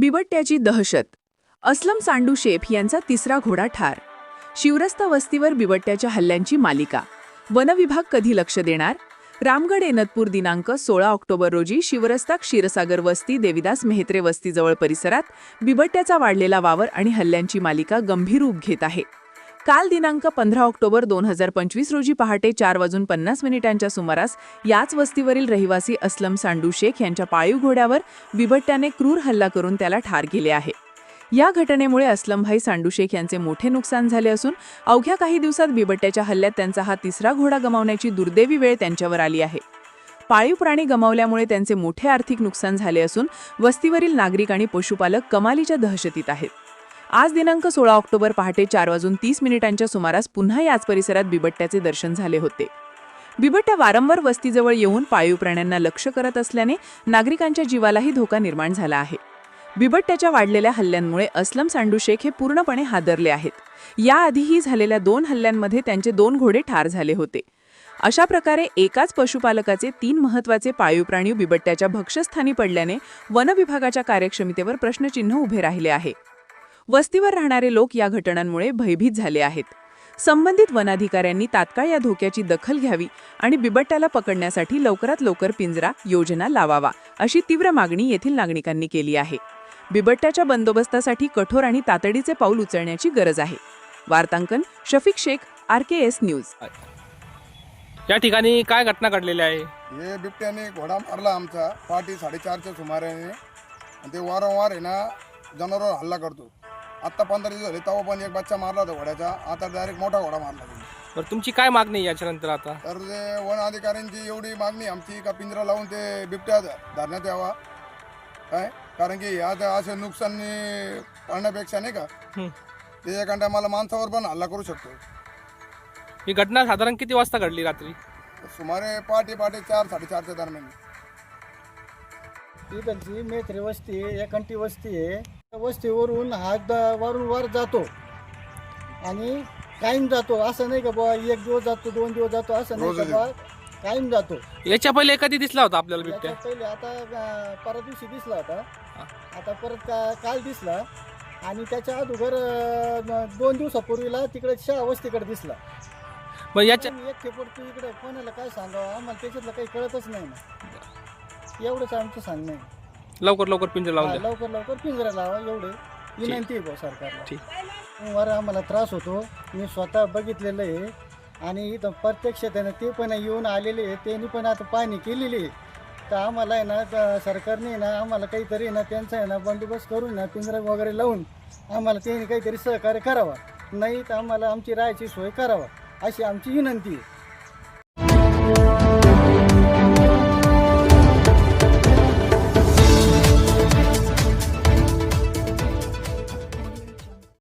बिबट्याची दहशत. असलम सांडू शेख यांचा तिसरा घोडा ठार. शिवरस्ता वस्तीवर बिबट्याच्या हल्ल्यांची मालिका. वनविभाग कधी लक्ष देणार? रामगड एनतपूर दिनांक सोळा ऑक्टोबर रोजी शिवरस्ता क्षीरसागर वस्ती देविदास मेहत्रे वस्तीजवळ परिसरात बिबट्याचा वाढलेला वावर आणि हल्ल्यांची मालिका गंभीर रूप घेत आहे. काल दिनांक पंधरा ऑक्टोबर दोन हजार पंचवीस रोजी पहाटे चार वाजून पन्नास मिनिटांच्या सुमारास याच वस्तीवरील रहिवासी अस्लम सांडू शेख यांच्या पाळीव घोड्यावर बिबट्याने क्रूर हल्ला करून त्याला ठार केले आहे. या घटनेमुळे अस्लमभाई सांडू शेख यांचे मोठे नुकसान झाले असून अवघ्या काही दिवसात बिबट्याच्या हल्ल्यात त्यांचा हा तिसरा घोडा गमावण्याची दुर्दैवी वेळ त्यांच्यावर आली आहे. पाळीव प्राणी गमावल्यामुळे त्यांचे मोठे आर्थिक नुकसान झाले असून वस्तीवरील नागरिक आणि पशुपालक कमालीच्या दहशतीत आहेत. आज दिनांक सोळा ऑक्टोबर पहाटे चार वाजून तीस मिनिटांच्या सुमारास पुन्हा याच परिसरात बिबट्याचे दर्शन झाले होते. बिबट्या वारंवार वस्तीजवळ येऊन पाळीव प्राण्यांना लक्ष करत असल्याने नागरिकांच्या जीवालाही धोका निर्माण झाला आहे. बिबट्याच्या वाढलेल्या हल्ल्यांमुळे अस्लम सांडू शेख हे पूर्णपणे हादरले आहेत. याआधीही झालेल्या दोन हल्ल्यांमध्ये त्यांचे दोन घोडे ठार झाले होते. अशा प्रकारे एकाच पशुपालकाचे तीन महत्त्वाचे पाळीव प्राणी बिबट्याच्या भक्षस्थानी पडल्याने वनविभागाच्या कार्यक्षमतेवर प्रश्नचिन्ह उभे राहिले आहे. वस्तीवर राहणारे लोक या घटनांमुळे भयभीत झाले आहेत. संबंधित वनाधिकाऱ्यांनी तात्काळ या धोक्याची दखल घ्यावी आणि बिबट्याला पकडण्यासाठी लवकरात लवकर पिंजरा योजना लावावा अशी तीव्र मागणी येथील नागरिकांनी केली आहे. बिबट्याच्या बंदोबस्तासाठी कठोर आणि तातडीचे पाऊल उचलण्याची गरज आहे. वार्तांकन Shafiq Shaikh R K S news. या ठिकाणी काय घटना घडलेली आहे? हे बिबट्याने घोडा मारला आमचा. पहाटे साडेचारच्या सुमाराने. आणि ते वारंवार आहे ना जनावरांवर हल्ला करतो. आत्ता पंधरा दिवस झाले तेव्हा पण एक बच्चा मारला होता घोड्याचा. आता डायरेक्ट मोठा घोडा मारला त्यांनी. तर तुमची काय मागणी आहे याच्यानंतर आता? तर ते वन अधिकाऱ्यांची एवढी मागणी आमची का पिंजरा लावून ते बिबट्या धरण्यात यावा. काय? कारण की त्या असे नुकसान करण्यापेक्षा नाही का हं. ते एखाद्या मला माणसावर पण हल्ला करू शकतो. ही घटना साधारण किती वाजता घडली रात्री? सुमारे पहाटे पहाटे चार साडेचारच्या दरम्यान. इकडची मेत्री वस्ती आहे एकांटी वस्ती आहे वस्तीवरून हा द- वरून वर जातो. आणि कायम जातो. असं नाही का बुवा एक दिवस जातो दोन दिवस जातो असं नाही का रोज बुवा कायम जातो. याच्या पहिले कधी दिसला होता आपल्याला बिबट्या? याच्यात पहिले आता अं, परवा दिवशी दिसला होता. आता परत का काल दिसला. आणि त्याच्या अगोदर अं, दोन दिवसापूर्वीला तिकडे शहा वस्तीकडे दिसला. मग याच्या पण एक खेपट तू इकडे कोणाला काय सांगावं? आम्हाला त्याच्यातलं काही कळतच नाही ना. एवढंच आमचं सांगणं आहे. लवकर लवकर पिंजर लावून द्या. लवकर लवकर पिंजरा लावा एवढे. विनंती आहे भाऊ सरकारला. ठीक. वर आम्हाला त्रास होतो. मी स्वतः बघितलेलं आहे. आणि इथं प्रत्यक्ष त्यानं ते पण येऊन आलेले आहे त्यांनी पण आता पाहणी केलेली आहे तर आम्हाला आहे ना सरकारने ना आम्हाला काहीतरी आहे ना त्यांचा आहे ना बंदोबस्त करून ना पिंजरा वगैरे लावून आम्हाला त्यांनी काहीतरी सहकार्य करावा. नाही तर आम्हाला आमची राहायची सोय करावा. अशी आमची विनंती आहे.